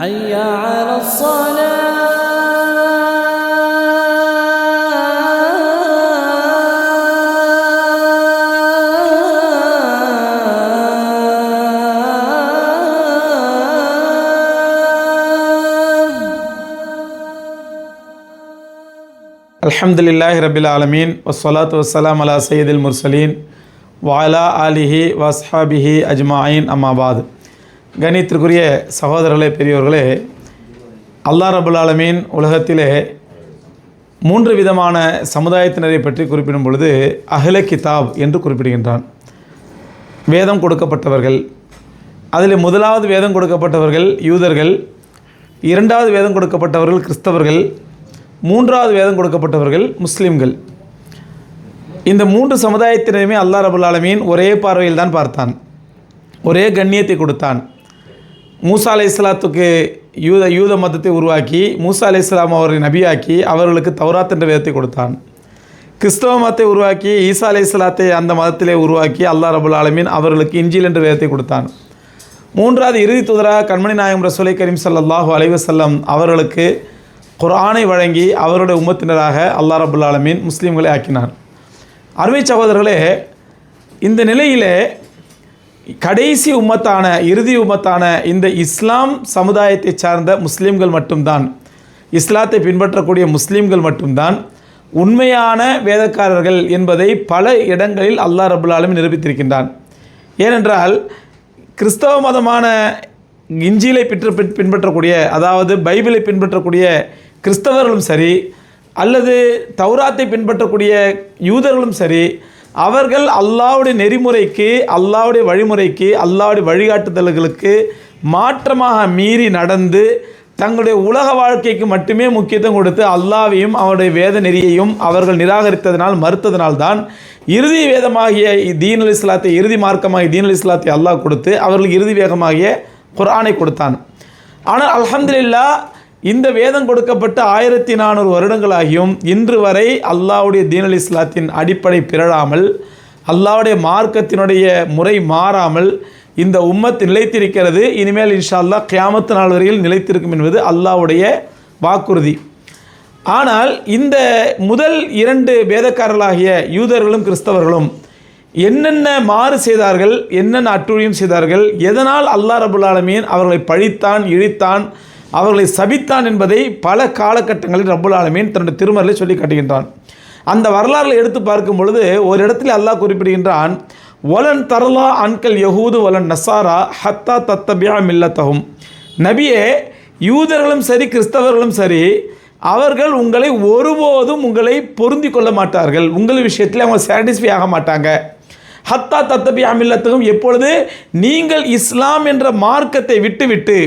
حي على الصلاة الحمد لله رب العالمين والصلاة والسلام على سيد المرسلين وعلى ஆலிஹி வஸ்ஹாபிஹி அஜ்மாயின் அம்மாபாத் கணித்திற்குரிய சகோதரர்களே பெரியோர்களே அல்லாஹ் ரபுல் ஆலமீன் உலகத்திலே மூன்று விதமான சமுதாயத்தினரை பற்றி குறிப்பிடும் பொழுது அஹ்ல கிதாப் என்று குறிப்பிடுகின்றான். வேதம் கொடுக்கப்பட்டவர்கள் அதில் முதலாவது வேதம் கொடுக்கப்பட்டவர்கள் யூதர்கள் இரண்டாவது வேதம் கொடுக்கப்பட்டவர்கள் கிறிஸ்தவர்கள் மூன்றாவது வேதம் கொடுக்கப்பட்டவர்கள் முஸ்லீம்கள். இந்த மூன்று சமுதாயத்தினருமே அல்லா ரபுல் ஆலமீன் ஒரே பார்வையில் தான் பார்த்தான். ஒரே கண்ணியத்தை கொடுத்தான். மூசா அலை இஸ்லாத்துக்கு யூத யூத மதத்தை உருவாக்கி மூசா அலை இஸ்லாம் அவரை நபியாக்கி அவர்களுக்கு தௌராத் என்ற வேதத்தை கொடுத்தான். கிறிஸ்தவ மதத்தை உருவாக்கி ஈசா அலை இஸ்லாத்தை அந்த மதத்திலே உருவாக்கி அல்லாஹ் ரபுல் ஆலமீன் அவர்களுக்கு இஞ்சில் என்ற வேதத்தை கொடுத்தான். மூன்றாவது இறுதி தூதராக கண்மணி நாயகம் ரசூலை கரீம் சல்லாஹூ அலைவசல்லம் அவர்களுக்கு குரானை வழங்கி அவருடைய உம்மத்தினராக அல்லாஹ் ரபுல் ஆலமீன் முஸ்லீம்களை ஆக்கினார். அருமை சகோதரர்களே இந்த நிலையிலே கடைசி உம்மத்தான இறுதி உம்மத்தான இந்த இஸ்லாம் சமுதாயத்தை சார்ந்த முஸ்லீம்கள் மட்டும்தான் இஸ்லாத்தை பின்பற்றக்கூடிய முஸ்லீம்கள் மட்டும்தான் உண்மையான வேதக்காரர்கள் என்பதை பல இடங்களில் அல்லாஹ் ரபுல்லாலும் நிரூபித்திருக்கின்றான். ஏனென்றால் கிறிஸ்தவ மதமான இஞ்சியிலை பிற்ற பின்- பின்பற்றக்கூடிய அதாவது பைபிளை பின்பற்றக்கூடிய கிறிஸ்தவர்களும் சரி அல்லது தௌராத்தை பின்பற்றக்கூடிய யூதர்களும் சரி அவர்கள் அல்லாவுடைய நெறிமுறைக்கு அல்லாவுடைய வழிமுறைக்கு அல்லாவுடைய வழிகாட்டுதல்களுக்கு மாற்றமாக மீறி நடந்து தங்களுடைய உலக வாழ்க்கைக்கு மட்டுமே முக்கியத்துவம் கொடுத்து அல்லாவையும் அவருடைய வேத நெறியையும் அவர்கள் நிராகரித்ததனால் மறுத்ததனால்தான் இறுதி வேதமாகிய தீன் இஸ்லாத்தை இறுதி மார்க்கமாகிய தீன் அல் இஸ்லாத்தை அல்லாஹ் கொடுத்து அவர்களுக்கு இறுதி வேகமாகிய குரானை கொடுத்தான். ஆனால் அலமதுல்லா இந்த வேதம் கொடுக்கப்பட்ட ஆயிரத்தி நானூறு வருடங்களாகியும் இன்று வரை அல்லாஹ்வுடைய தீனல் இஸ்லாத்தின் அடிப்படை பிறழாமல் அல்லாஹ்வுடைய மார்க்கத்தினுடைய முறை மாறாமல் இந்த உம்மத் நிலைத்திருக்கிறது. இனிமேல் இன்ஷா அல்லாஹ் கியாமத்து நாள் வரையில் நிலைத்திருக்கும் என்பது அல்லாவுடைய வாக்குறுதி. ஆனால் இந்த முதல் இரண்டு வேதக்காரர்களாகிய யூதர்களும் கிறிஸ்தவர்களும் என்னென்ன மாறு செய்தார்கள் என்னென்ன அட்டுழியம் செய்தார்கள் எதனால் அல்லாஹ் ரபுல் ஆலமீன் அவர்களை பழித்தான் இழித்தான் அவர்களை சபித்தான் என்பதை பல காலகட்டங்களில் ரப்புல் ஆலமீன் தன்னுடைய திருமறையில் சொல்லி காட்டுகின்றான். அந்த வரலாறுகளை எடுத்து பார்க்கும் பொழுது ஒரு இடத்துல அல்லாஹ் குறிப்பிடுகின்றான் ஒலன் தரலா அன்கல் யகூது ஒலன் நசாரா ஹத்தா தத்தபியா மில்லத்தகும் நபியே யூதர்களும் சரி கிறிஸ்தவர்களும் சரி அவர்கள் உங்களை ஒருபோதும் உங்களை பொருந்தி கொள்ள மாட்டார்கள். உங்கள் விஷயத்தில் அவங்க சாட்டிஸ்ஃபை ஆக மாட்டாங்க. ஹத்தா தத்தபி அமில்லத்துக்கும் எப்பொழுது நீங்கள் இஸ்லாம் என்ற மார்க்கத்தை விட்டுவிட்டு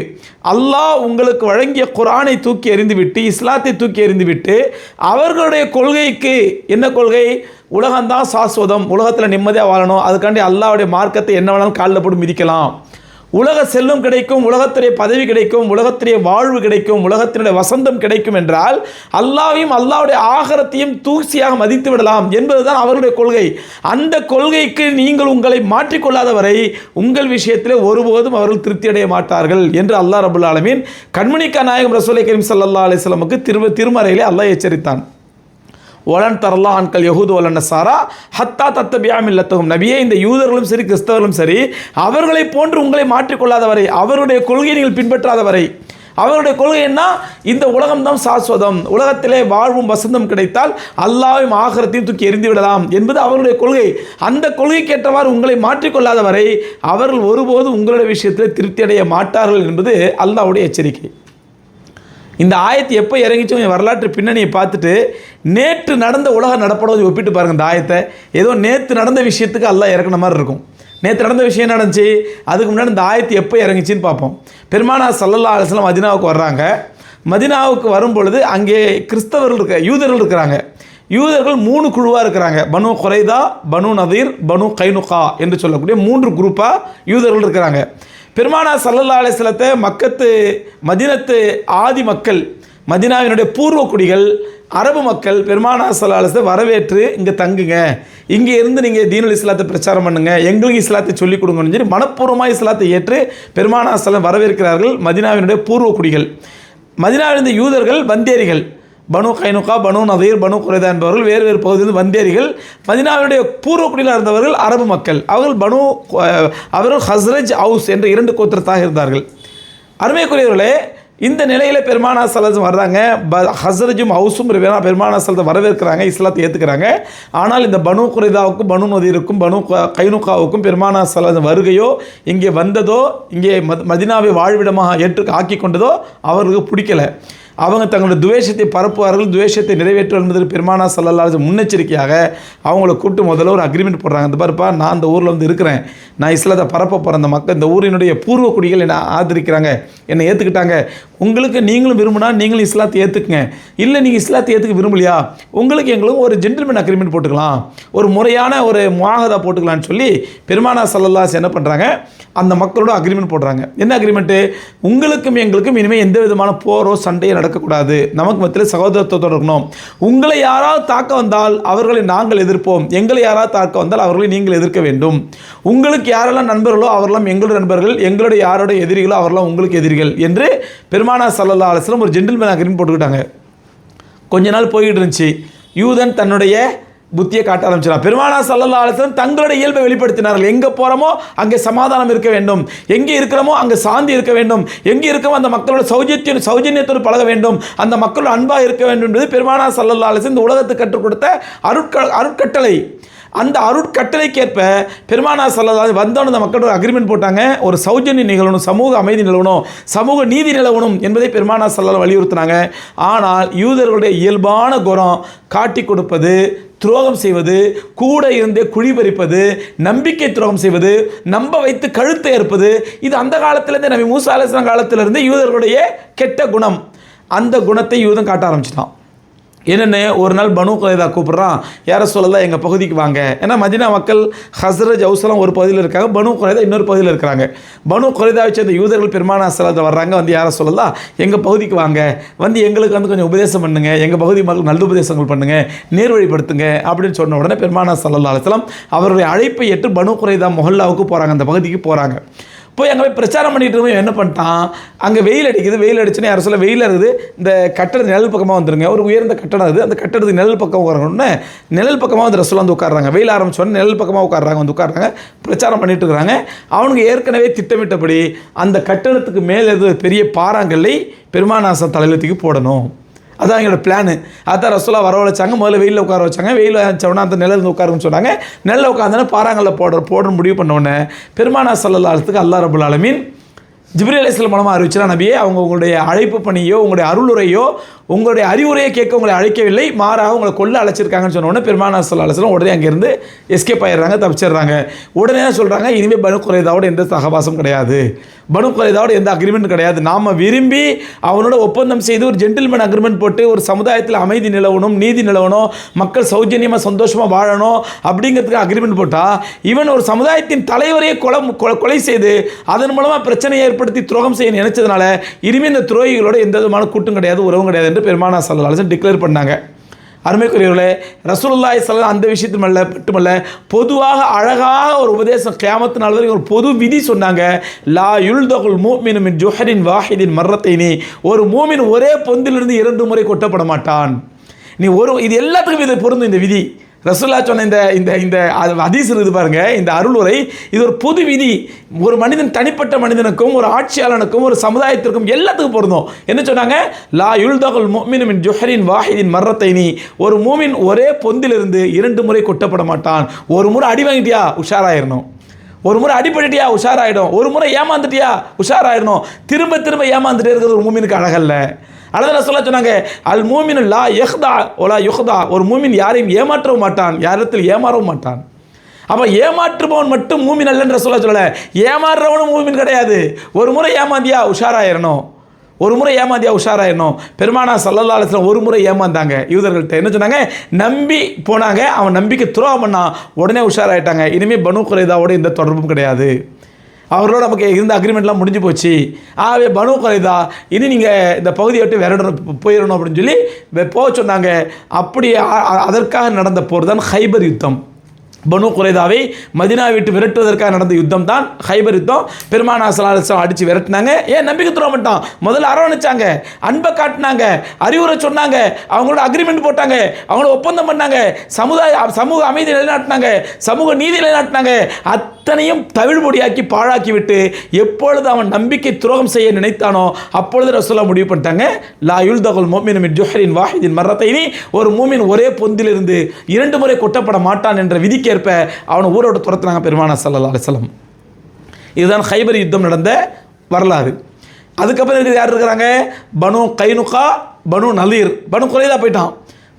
அல்லாஹ் உங்களுக்கு வழங்கிய குரானை தூக்கி எறிந்துவிட்டு இஸ்லாத்தை தூக்கி எறிந்துவிட்டு அவர்களுடைய கொள்கைக்கு என்ன கொள்கை? உலகம்தான் சாஸ்வதம். உலகத்தில் நிம்மதியாக வாழணும். அதுக்காண்டி அல்லாவுடைய மார்க்கத்தை என்ன வேணாலும் காலில் போட்டு மிதிக்கலாம். உலக செல்வம் கிடைக்கும் உலகத்திலே பதவி கிடைக்கும் உலகத்திலே வாழ்வு கிடைக்கும் உலகத்தினுடைய வசந்தம் கிடைக்கும் என்றால் அல்லாவையும் அல்லாவுடைய ஆகரத்தையும் தூசியாக மதித்து விடலாம் என்பதுதான் அவருடைய கொள்கை. அந்த கொள்கைக்கு நீங்கள் உங்களை மாற்றிக்கொள்ளாத வரை உங்கள் விஷயத்தில் ஒருபோதும் அவர்கள் திருப்தி அடைய மாட்டார்கள் என்று அல்லாஹ் ரபுல் ஆலமீன் கண்மணிக்கா நாயகம் ரசூலை கரீம் சல்லா அலிஸ்லமுக்கு திரு திருமறையிலே அல்லாஹ் எச்சரித்தான். ஒலன் தரலா அன்கல் யகுது ஒலன் சாரா ஹத்தா தத்தபியாம் இல்லத்தகும் நபியே இந்த யூதர்களும் சரி கிறிஸ்தவர்களும் சரி அவர்களைப் போன்று உங்களை மாற்றிக்கொள்ளாதவரை அவருடைய கொள்கையை நீங்கள் பின்பற்றாதவரை. அவருடைய கொள்கை என்ன? இந்த உலகம்தான் சாஸ்வதம். உலகத்திலே வாழ்வும் வசந்தம் கிடைத்தால் அல்லாவையும் ஆகரத்தையும் தூக்கி எறிந்து விடலாம் என்பது அவருடைய கொள்கை. அந்த கொள்கைக்கேற்றவாறு உங்களை மாற்றிக்கொள்ளாதவரை அவர்கள் ஒருபோதும் உங்களுடைய விஷயத்தில் திருப்தி அடைய மாட்டார்கள் என்பது அல்லாவுடைய எச்சரிக்கை. இந்த ஆயத்தை எப்போ இறங்கிச்சோ கொஞ்சம் வரலாற்று பின்னணியை பார்த்துட்டு நேற்று நடந்த உலக நடப்படம் ஒப்பிட்டு பாருங்கள் இந்த ஆயத்தை. ஏதோ நேற்று நடந்த விஷயத்துக்கு எல்லாம் இறக்குன மாதிரி இருக்கும். நேற்று நடந்த விஷயம் நடந்துச்சு? அதுக்கு முன்னாடி இந்த ஆயத்து எப்போ இறங்குச்சின்னு பார்ப்போம். பெருமானா சல்லல்லா அலிஸ்லாம் மதினாவுக்கு வர்றாங்க. மதினாவுக்கு வரும் பொழுது அங்கே கிறிஸ்தவர்கள் இருக்க யூதர்கள் இருக்கிறாங்க. யூதர்கள் மூணு குழுவாக இருக்கிறாங்க. பனு குறைதா பனு நதீர் பனு கைனுகா என்று சொல்லக்கூடிய மூன்று குரூப்பாக யூதர்கள் இருக்கிறாங்க. பெருமானா சல்லல்லா அலிஸ்லத்தை மக்கத்து மதினத்து ஆதி மக்கள் மதினாவினுடைய பூர்வ குடிகள் அரபு மக்கள் பெருமானா சல்லாலத்தை வரவேற்று இங்கே தங்குங்க. இங்கே இருந்து நீங்கள் தீனுல் இஸ்லாத்தை பிரச்சாரம் பண்ணுங்க. எங்களுக்கு இஸ்லாத்தை சொல்லிக் கொடுங்கன்னு சொல்லி மனப்பூர்வமாக இஸ்லாத்தை ஏற்று பெருமானா சலம் வரவேற்கிறார்கள் மதினாவினுடைய பூர்வ குடிகள். மதினாவில் யூதர்கள் வந்தேரிகள் பனு கைனுகா பனு நதீர் பனு குறைதா என்பவர்கள் வேறு வேறு பகுதியிலிருந்து வந்தேரிகள் மதினாவினுடைய பூர்வ குடியில் இருந்தவர்கள் அரபு மக்கள். அவர்கள் பனு அவர்கள் ஹஸ்ரஜ் ஹவுஸ் என்ற இரண்டு கோத்திரத்தாக இருந்தார்கள். அருமைக்குரியவர்களே இந்த நிலையில் பெருமானா சலஜம் வர்றாங்க ப ஹசரஜும் ஹவுஸும் பெருமானா சலத்தை வரவேற்கிறாங்க இஸ்லாத்தை ஏற்றுக்கிறாங்க ஆனால் இந்த பனு குறைதாவுக்கும் பனு நதீருக்கும் பனு க- கைனுகாவுக்கும் பெருமானா சலஜம் வருகையோ இங்கே வந்ததோ இங்கே மத் மதினாவை வாழ்விடமாக ஏற்று ஆக்கி கொண்டதோ அவர்களுக்கு பிடிக்கல. அவங்க தங்களுடைய துவேஷத்தை பரப்புவார்கள் துவேஷத்தை நிறைவேற்றுவார்கள் என்பதற்கு பெருமானா சல்லல்லாஹு முன்னெச்சரிக்கையாக அவங்கள கூப்பிட்டு முதல்ல ஒரு அக்ரிமெண்ட் போடுறாங்க. இந்த பாருப்பா நான் இந்த ஊரில் வந்து இருக்கிறேன். நான் இஸ்லாத்தை பரப்ப போகிற அந்த மக்கள் இந்த ஊரினுடைய பூர்வ குடிகள் என்னை ஆதரிக்கிறாங்க என்னை ஏற்றுக்கிட்டாங்க உங்களுக்கு நீங்களும் விரும்பினா நீங்களும் இஸ்லாத்தை ஏற்றுக்குங்க இல்லை நீங்கள் இஸ்லாத்தை ஏற்றுக்க விரும்பலையா? உங்களுக்கு எங்களுக்கும் ஒரு ஜென்டில்மேன் அக்ரிமெண்ட் போட்டுக்கலாம். ஒரு முறையான ஒரு முவாகதா போட்டுக்கலாம்னு சொல்லி பெருமானா சல்லல்லாஸ் என்ன பண்ணுறாங்க அந்த மக்களோட அக்ரிமெண்ட் போடுறாங்க. என்ன அக்ரிமெண்ட்டு உங்களுக்கும் எங்களுக்கும் இனிமேல் எந்த விதமான போரோ சண்டையோ நடக்கக்கூடாது. நமக்கு மத்தியில் சகோதரத்துவத்தோடு இருக்கணும். உங்களை யாராவது தாக்க வந்தால் அவர்களை நாங்கள் எதிர்ப்போம். எங்களை யாராவது தாக்க வந்தால் அவர்களை நீங்கள் எதிர்க்க வேண்டும். உங்களுக்கு யாரெல்லாம் நண்பர்களோ அவரெல்லாம் எங்களுடைய நண்பர்கள் எங்களுடைய யாரோட எதிரிகளோ அவரெல்லாம் உங்களுக்கு எதிரிகள் என்று பெருமானா சல்லல்லா அலிஸ்லம் ஒரு ஜென்டில்மேன் அக்ரிமெண்ட் போட்டுக்கிட்டாங்க. கொஞ்ச நாள் போய்கிட்டு இருந்துச்சு. யூதன் தன்னுடைய புத்தியை காட்ட ஆரம்பிச்சிடலாம் பெருமானா சல்லா அலிஸ்லம் தங்களுடைய இயல்பை வெளிப்படுத்தினார்கள். எங்கே போகிறோமோ அங்கே சமாதானம் இருக்க வேண்டும். எங்கே இருக்கிறோமோ அங்கே சாந்தி இருக்க வேண்டும். எங்கே இருக்கமோ அந்த மக்களோட சௌஜத்திய சௌஜன்யத்தோடு பழக வேண்டும். அந்த மக்களோட அன்பாக இருக்க வேண்டும் என்பது பெருமானா சல்லா அலிஸ்லம் இந்த உலகத்துக்கு கற்றுக் கொடுத்த அருட்க அருட்கட்டளை. அந்த அருட்கட்டளைக்கேற்ப பெருமானா சல்லா வந்தோன்னு அந்த மக்களோட அக்ரிமெண்ட் போட்டாங்க. ஒரு சௌஜன்யம் நிகழணும் சமூக அமைதி நிலவணும் சமூக நீதி நிலவணும் என்பதை பெருமானா சல்லா வலியுறுத்தினாங்க. ஆனால் யூதர்களுடைய இயல்பான குரம் காட்டி கொடுப்பது துரோகம் செய்வது கூட இருந்தே குழி பறிப்பது நம்பிக்கை துரோகம் செய்வது நம்ப வைத்து கழுத்தை ஏற்பது இது அந்த காலத்திலேருந்து நபி மூசா அலிஸ்லாம் காலத்திலிருந்து யூதர்களுடைய கெட்ட குணம். அந்த குணத்தை யூதன் காட்ட ஆரம்பிச்சிட்டான். என்னென்ன ஒரு நாள் பனு குலைதா கூப்பிட்றான் யாரை சொல்லலாம் எங்கள் பகுதிக்கு வாங்க. ஏன்னா மதினா மக்கள் ஹஸ்ரஜ் ஹவுஸ்லாம் ஒரு பகுதியில் இருக்காங்க பனு குலைதா இன்னொரு பகுதியில் இருக்கிறாங்க. பனு குலைதாவை சேர்ந்த யூதர்கள் பெருமான அசலத்தை வர்றாங்க வந்து யாரை சொல்லலாம் எங்கள் பகுதிக்கு வாங்க. வந்து எங்களுக்கு வந்து கொஞ்சம் உபதேசம் பண்ணுங்க எங்கள் பகுதி மக்கள் நல்ல உபதேசங்கள் பண்ணுங்க நேர்வழிப்படுத்துங்க அப்படின்னு சொன்ன உடனே பெருமானா சல்லா அலுவலம் அவருடைய அழைப்பை ஏற்று பனு குறைதா மொஹல்லாவுக்கு போகிறாங்க அந்த பகுதிக்கு போகிறாங்க போய் அங்கே போய் பிரச்சாரம் பண்ணிகிட்டு இருக்கவன் என்ன பண்ணிட்டான்? அங்கே வெயில் அடிக்குது வெயில் அடிச்சுன்னு யாரும் சொல்ல வெயில் இருக்குது. இந்த கட்டட நிழல் பக்கமாக வந்துருங்க. ஒரு உயர்ந்த கட்டடம் அது. அந்த கட்டடத்துக்கு நிழல் பக்கம் உட்காரணும்னு நிழல் பக்கமாக வந்து ரசூல் வந்து உட்காடுறாங்க வெயில் ஆரம்பிச்சோன்னே நிழல் பக்கமாக உட்காடுறாங்க வந்து உட்காடுறாங்க பிரச்சாரம் பண்ணிகிட்டு இருக்கிறாங்க அவனுக்கு ஏற்கனவே திட்டமிட்டபடி அந்த கட்டடத்துக்கு மேலே பெரிய பாறாங்கல்லை பெருமாநாசம் தலையில் தூக்கி போடணும். அதான் எங்களோட பிளானு அதான் ரசோலா வரவழைச்சாங்க முதல்ல வெயிலில் உட்கார வச்சாங்க. வெயில் வச்சோன்னா அந்த நிழல் உட்காருன்னு சொன்னாங்க. நிழலில் உட்காந்தோன்னே பாறாங்கல்ல போடுற போடணும் முடிவு பண்ண பெருமானா சல்லல்லாத்துக்கு அல்லா ரபுல் ஆலமீன் ஜிப்ரி அலிஸ்லாம் மூலமாக அறிவிச்சா நபியே? அவங்க உங்களுடைய அழைப்பு பணியோ உங்களுடைய அருளுரையோ உங்களுடைய அறிவுரையை கேட்க உங்களை அழைக்கவில்லை. மாறாக உங்களை கொல்ல அழைச்சிருக்காங்கன்னு சொன்ன உடனே பெருமானா சல்லா அலிஸ்லாம் உடனே அங்கேருந்து எஸ்கேப் ஆயிடுறாங்க தப்பிச்சிடுறாங்க. உடனே சொல்கிறாங்க இனிமேல் பனு குறைதாவோட எந்த சகவாசம் கிடையாது. பனு குறைதாவோட எந்த அக்ரிமெண்ட் கிடையாது. நாம் விரும்பி அவனோட ஒப்பந்தம் செய்து ஒரு ஜென்டில்மேன் அக்ரிமெண்ட் போட்டு ஒரு சமுதாயத்தில் அமைதி நிலவணும் நீதி நிலவணும் மக்கள் சௌஜன்யமாக சந்தோஷமாக வாழணும் அப்படிங்கிறதுக்கு அக்ரிமெண்ட் போட்டால் இவன் ஒரு சமுதாயத்தின் தலைவரையே கொலை கொலை- கொலை செய்து அதன் மூலமாக பிரச்சனையை ஏற்படுத்தி துரோகம் செய்ய நினைச்சதுனால இனிமேல் இந்த துரோகிகளோட எந்த விதமான கூட்டம் கிடையாது உறவும் கிடையாது என்று பெருமானா சல்லாஹ் டிக்ளேர் பண்ணாங்க. அருமைக்குரியவர்களே ரசூலுல்லாய் ஸல்லல்லாஹு அந்த விஷயத்து மேல மட்டுமல்ல பொதுவாக அழகாக ஒரு உபதேசம் கியாமத்து நாள் வரைக்கும் ஒரு பொது விதி சொன்னாங்க. லா யுல்தகுல் மூமின் மின் ஜுஹரின் வாஹிதின் மர்ரத்தைனி. ஒரு மூமின் ஒரே பொந்திலிருந்து இரண்டு முறை கொட்டப்பட மாட்டான். நீ ஒரு இது எல்லாத்துக்கும் இது பொருந்தும் இந்த விதி. ரசூல்லா சொன்ன இந்த இந்த இந்த அதீஸ் இருக்குது பாருங்க. இந்த அருளுரை இது ஒரு பொது விதி. ஒரு மனிதன் தனிப்பட்ட மனிதனுக்கும் ஒரு ஆட்சியாளனுக்கும் ஒரு சமுதாயத்திற்கும் எல்லாத்துக்கும் பொருந்தும். என்ன சொன்னாங்க? லா யுல்தகுல் தகுல் மின் ஜுஹரின் வாஹிதின் மர்ரத்தைனி. ஒரு மூமின் ஒரே பொந்திலிருந்து இரண்டு முறை கொட்டப்பட மாட்டான். ஒரு முறை அடி வாங்கிட்டியா? உஷாராயிரணும். ஒரு முறை அடிபட்டுட்டியா? உஷாராயிடும். ஒரு முறை ஏமாந்துட்டியா? உஷாராயிடணும் திரும்ப திரும்ப ஏமாந்துட்டே இருக்கிறது ஒரு மூமினுக்கு அழகல்ல. அல்லது சொல்ல சொன்னாங்க அல் மூமின் லா யஹ்தா ஒலா யுஹ்தா. ஒரு மூமின் யாரையும் ஏமாற்றவும் மாட்டான் யாரிடத்தில் ஏமாறவும் மாட்டான். அப்போ ஏமாற்றுபவன் மட்டும் மூமின் அல்லன்ற சொல்ல சொல்லலை. ஏமாறுறவனும் மூமின் கிடையாது. ஒரு முறை ஏமாந்தியா உஷாராயிரணும். ஒரு முறை ஏமாந்தியா உஷாராயிரணும். பெருமானா சல்லல்லா அலிஸ்லாம் ஒரு முறை ஏமாந்தாங்க. யூதர்கள்ட்ட என்ன சொன்னாங்க? நம்பி போனாங்க. அவன் நம்பிக்கை துரோகம் பண்ணான். உடனே உஷாராயிட்டாங்க. இனிமேல் பனு குறைதாவோட எந்த தொடர்பும் கிடையாது. அவர்களோட நமக்கு இருந்த அக்ரிமெண்ட்லாம் முடிஞ்சு போச்சு. ஆகவே பனு குறைதா இனி நீங்கள் இந்த பகுதியை விட்டு விரடணும் போயிடணும் அப்படின்னு சொல்லி போக சொன்னாங்க. அப்படி அதற்காக நடந்த போர் தான் ஹைபர் யுத்தம். பனு குறைதாவை மதினா விட்டு விரட்டுவதற்காக நடந்த யுத்தம் தான் ஹைபர் யுத்தம். பெருமானா சலாஹம் அடித்து விரட்டினாங்க. ஏன் நம்பிக்கை துரோக மாட்டோம் முதல்ல அரவணைச்சாங்க. அன்பை காட்டினாங்க. அறிவுரை சொன்னாங்க. அவங்களோட அக்ரிமெண்ட் போட்டாங்க. அவங்களோட ஒப்பந்தம் பண்ணாங்க. சமுதாய சமூக அமைதி நிலைநாட்டினாங்க. சமூக நீதி நிலைநாட்டினாங்க. அத்தனையும் தவிழ்மொழியாக்கி பாழாக்கி விட்டு எப்பொழுது அவன் நம்பிக்கை துரோகம் செய்ய நினைத்தானோ அப்பொழுது ரசூலா முடிவு பண்ணிட்டாங்க. லா யுல்தகுல் மோமின் மின் ஜுஹரின் வாஹிதின் மரத்தைனி ஒரு மூமின் ஒரே பொந்திலிருந்து இரண்டு முறை கொட்டப்பட மாட்டான் என்ற ஏற்ப அவனை ஊரோட துரத்துனாங்க பெருமான சல்லா அலிஸ்லம் இதுதான் ஹைபர் யுத்தம் நடந்த வரலாறு. அதுக்கப்புறம் இருக்கிறது யார் இருக்கிறாங்க? பனு கைனுக்கா பனு நலீர் பனு குறைதா போயிட்டான்.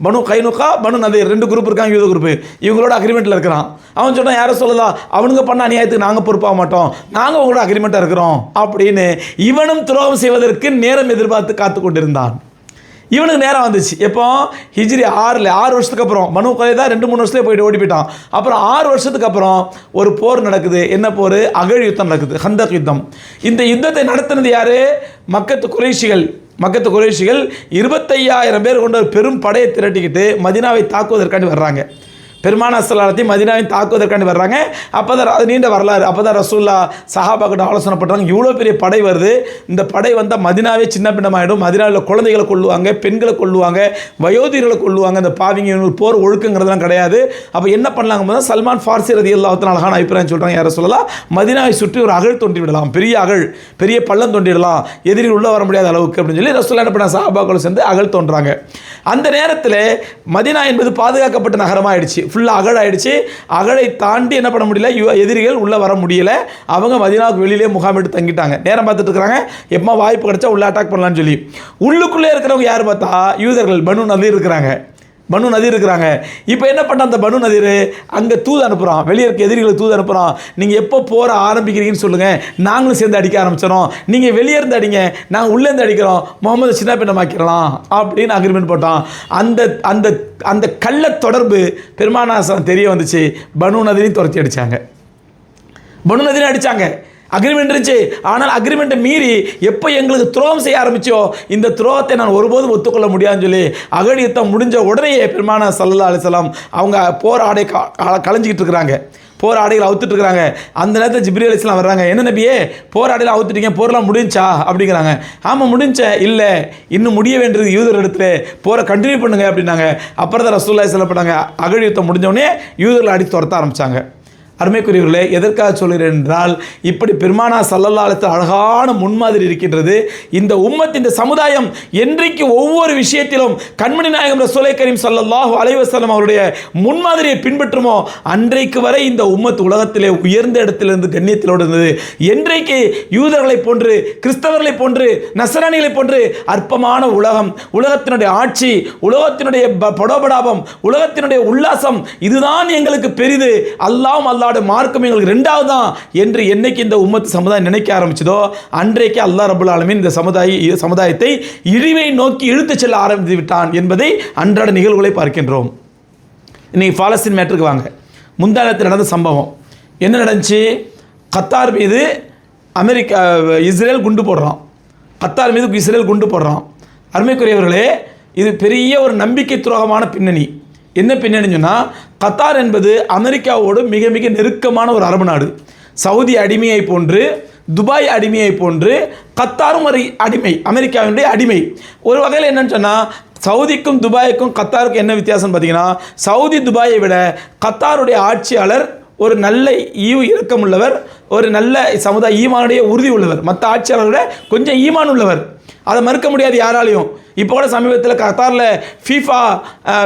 பனு கைனுக்கா பனு நதீர். ரெண்டு குரூப் இருக்காங்க யூத குரூப் இவங்களோட அக்ரிமெண்ட்டில் இருக்கிறான். அவன் சொன்னான் யாரை சொல்லலாம் அவனுங்க பண்ண அநியாயத்துக்கு நாங்கள் பொறுப்பாக மாட்டோம். நாங்கள் உங்களோட அக்ரிமெண்ட்டாக இருக்கிறோம். அப்படின்னு இவனும் துரோகம் செய்வதற்கு நேரம் எதிர்பார்த்து காத்து கொண்டிருந்தான் இவனுக்கு நேரம் வந்துச்சு. எப்போ? ஹிஜ்ரி ஆறில் ஆறு வருஷத்துக்கு அப்புறம். மனு தான் ரெண்டு மூணு வருஷத்துலேயே போயிட்டு ஓடி போயிட்டான். அப்புறம் ஆறு வருஷத்துக்கு அப்புறம் ஒரு போர் நடக்குது. என்ன போர்? அகழ் யுத்தம் நடக்குது ஹந்தக் யுத்தம். இந்த யுத்தத்தை நடத்தினது யாரு? மக்கத்து குறைஷிகள். மக்கத்து குறைஷிகள் இருபத்தையாயிரம் பேர் கொண்ட ஒரு பெரும் படையை திரட்டிக்கிட்டு மதினாவை தாக்குவதற்காண்டி வர்றாங்க. பெருமான சலாலத்தையும் மதினாவையும் தாக்குவதற்காண்டி வர்றாங்க. அப்போ தான் அது நீண்ட வரலாறு. அப்போ தான் ரசூல்லா சஹாபாக்கிட்ட ஆலோசனை பண்ணுறாங்க இவ்வளோ பெரிய படை வருது. இந்த படை வந்தால் மதினாவே சின்ன பின்னமாயிடும். மதினாவில் குழந்தைகளை கொள்ளுவாங்க பெண்களை கொள்ளுவாங்க வயோதிகளை கொள்ளுவாங்க இந்த பாவிங்க இவங்களுக்கு போர் ஒழுக்கங்கிறதுலாம் கிடையாது. அப்போ என்ன பண்ணலாங்க போது சல்மான் ஃபார்சி ரதி எல்லாத்தின அழகான அபிப்பிராயம் சொல்கிறாங்க யாரை சொல்லலாம் மதினாவை சுற்றி ஒரு அகழ் தோண்டி விடலாம். பெரிய அகழ் பெரிய பள்ளம் தோண்டிடலாம் எதிரில் உள்ளே வர முடியாத அளவுக்கு அப்படின்னு சொல்லி ரசூல்லா என்ன பண்ண சஹாபாக்கள் சேர்ந்து அகழ் தோன்றாங்க. அந்த நேரத்தில் மதினா என்பது பாதுகாக்கப்பட்ட நகரமாகிடுச்சு ஃபுல்லாக அகழாயிடுச்சு. அகழை தாண்டி என்ன பண்ண முடியல? எதிரிகள் உள்ளே வர முடியல. அவங்க மதினாவுக்கு வெளியிலே முகாமிட்டு தங்கிட்டாங்க. நேரம் பார்த்துட்டு இருக்கிறாங்க எப்போ வாய்ப்பு கிடைச்சா உள்ளே அட்டாக் பண்ணலான்னு சொல்லி. உள்ளுக்குள்ளே இருக்கிறவங்க யார் பார்த்தா? யூதர்கள் பனு நதி இருக்கிறாங்க. பனு நதி இருக்கிறாங்க. இப்போ என்ன பண்ண அந்த பனு நதிர்? அங்கே தூது அனுப்புகிறான் வெளியே இருக்க எதிரிகளுக்கு தூது அனுப்புகிறான் நீங்கள் எப்போ போகிற ஆரம்பிக்கிறீங்கன்னு சொல்லுங்கள் நாங்களும் சேர்ந்து அடிக்க ஆரம்பிச்சிடும் நீங்கள் வெளியே இருந்து அடிங்க. நாங்கள் உள்ளேருந்து அடிக்கிறோம். முகமது சின்ன பின்னமாக்கிடலாம் அப்படின்னு அக்ரிமெண்ட் போட்டான். அந்த அந்த அந்த கள்ள தொடர்பு பெருமானாசனம் தெரிய வந்துச்சு. பனு நதிரையும் துரத்தி அடித்தாங்க பனு நதிரையும் அடித்தாங்க அக்ரிமெண்ட் இருந்துச்சு. ஆனால் அக்ரிமெண்ட்டை மீறி எப்போ எங்களுக்கு துரோகம் செய்ய ஆரம்பிச்சோ இந்த துரோகத்தை நான் ஒருபோதும் ஒத்துக்கொள்ள முடியாதுன்னு சொல்லி அகழ் யுத்தம் முடிஞ்ச உடனே பெருமான சல்லா அலிசலாம் அவங்க போர் ஆடை களைஞ்சிக்கிட்டு இருக்கிறாங்க. போர் ஆடைகள் அவுத்துட்டு இருக்கிறாங்க. அந்த நேரத்தில் ஜிப்ரி அலிஸ்லாம் வர்றாங்க. என்ன நபியே போர் ஆடையில் அவுத்துட்டீங்க போர்லாம் முடிஞ்சா? அப்படிங்கிறாங்க. ஆமாம் முடிஞ்ச இல்லை. இன்னும் முடிய வேண்டியது யூதர் இடத்துல. போரை கண்டினியூ பண்ணுங்க அப்படின்னாங்க. அப்புறம் தான் ரசூல்லா சொல்லப்பட்டாங்க அகழி யுத்தம் முடிஞ்ச யூதர்களை அடித்து துரத்த ஆரம்பிச்சாங்க. அருமைக்குரியவர்களே எதற்காக சொல்கிறேன் என்றால் இப்படி பெருமானா சல்லல்லாலத்தில் அழகான முன்மாதிரி இருக்கின்றது. இந்த உம்மத் இந்த சமுதாயம் என்றைக்கு ஒவ்வொரு விஷயத்திலும் கண்மணி நாயகம் ரசூலை கரீம் ஸல்லல்லாஹு அலைவசலம் அவருடைய முன்மாதிரியை பின்பற்றுமோ அன்றைக்கு வரை இந்த உம்மத் உலகத்திலே உயர்ந்த இடத்திலிருந்து கண்ணியத்திலோடு இருந்தது. என்றைக்கு யூதர்களைப் போன்று கிறிஸ்தவர்களைப் போன்று நசராணிகளைப் போன்று அற்பமான உலகம் உலகத்தினுடைய ஆட்சி உலகத்தினுடைய படோபடாபம் உலகத்தினுடைய உல்லாசம் இதுதான் எங்களுக்கு பெரிது. அல்லாம் அல்லாட மார்க்கம் எங்களுக்கு ரெண்டாவது தான் என்று என்னைக்கு இந்த உம்மத்து சமுதாயம் நினைக்க ஆரம்பிச்சதோ அன்றைக்கு அல்லாஹ் ரபுல் இந்த சமுதாய சமுதாயத்தை இழிவை நோக்கி இழுத்துச் செல்ல ஆரம்பித்து விட்டான் என்பதை அன்றாட நிகழ்வுகளை பார்க்கின்றோம். இன்னைக்கு பாலஸ்தீன் மேட்டருக்கு வாங்க. முந்தானத்தில் நடந்த சம்பவம். என்ன நடந்துச்சு? கத்தார் மீது அமெரிக்கா இஸ்ரேல் குண்டு போடுறான். கத்தார் மீது இஸ்ரேல் குண்டு போடுறான். அருமைக்குரியவர்களே இது பெரிய ஒரு நம்பிக்கை துரோகமான பின்னணி. என்ன பின்னணின்னு சொன்னால் கத்தார் என்பது அமெரிக்காவோடு மிக மிக நெருக்கமான ஒரு அரபு நாடு. சவுதி அடிமையை போன்று துபாய் அடிமையை போன்று கத்தாரும் ஒரு அடிமை அமெரிக்காவினுடைய அடிமை. ஒரு வகையில் என்னன்னு சொன்னால் சவுதிக்கும் துபாய்க்கும் கத்தாருக்கும் என்ன வித்தியாசம் பார்த்தீங்கன்னா சவுதி துபாயை விட கத்தாருடைய ஆட்சியாளர் ஒரு நல்ல ஈவு இரக்கமுள்ளவர் ஒரு நல்ல சமுதாய ஈமானுடைய உறுதி உள்ளவர். மற்ற ஆட்சியாளரை விட கொஞ்சம் ஈமான் உள்ளவர். அதை மறுக்க முடியாது யாராலையும். இப்போ கூட சமீபத்தில் கத்தாரில் ஃபீஃபா